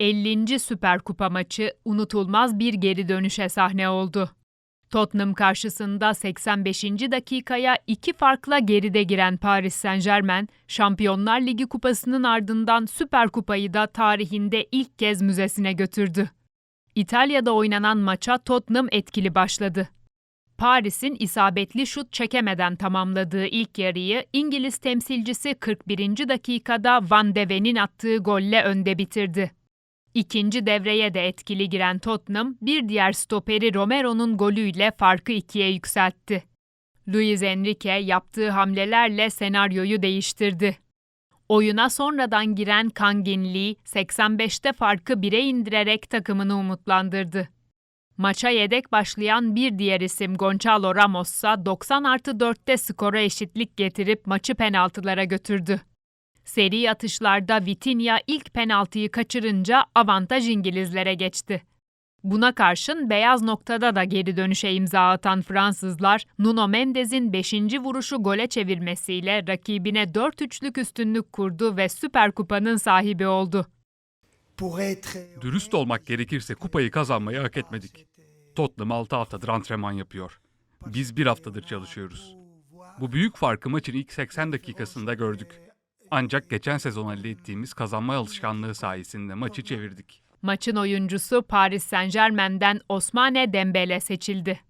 50. Süper Kupa maçı unutulmaz bir geri dönüşe sahne oldu. Tottenham karşısında 85. dakikaya iki farkla geride giren Paris Saint-Germain, Şampiyonlar Ligi kupasının ardından Süper Kupayı da tarihinde ilk kez müzesine götürdü. İtalya'da oynanan maça Tottenham etkili başladı. Paris'in isabetli şut çekemeden tamamladığı ilk yarıyı İngiliz temsilcisi 41. dakikada Van de Ven'in attığı golle önde bitirdi. İkinci devreye de etkili giren Tottenham, bir diğer stoperi Romero'nun golüyle farkı ikiye yükseltti. Luis Enrique yaptığı hamlelerle senaryoyu değiştirdi. Oyuna sonradan giren Kangin Lee, 85'te farkı 1'e indirerek takımını umutlandırdı. Maça yedek başlayan bir diğer isim Gonçalo Ramos ise 90 artı 4'te skora eşitlik getirip maçı penaltılara götürdü. Seri atışlarda Vitinha ilk penaltıyı kaçırınca avantaj İngilizlere geçti. Buna karşın beyaz noktada da geri dönüşe imza atan Fransızlar, Nuno Mendes'in 5. vuruşu gole çevirmesiyle rakibine 4-3'lük üstünlük kurdu ve Süper Kupa'nın sahibi oldu. Dürüst olmak gerekirse kupayı kazanmayı hak etmedik. Tottenham 6 haftadır antrenman yapıyor. Biz bir haftadır çalışıyoruz. Bu büyük farkı maçın ilk 80 dakikasında gördük. Ancak geçen sezon elde ettiğimiz kazanma alışkanlığı sayesinde maçı çevirdik. Maçın oyuncusu Paris Saint-Germain'den Osmane Dembele seçildi.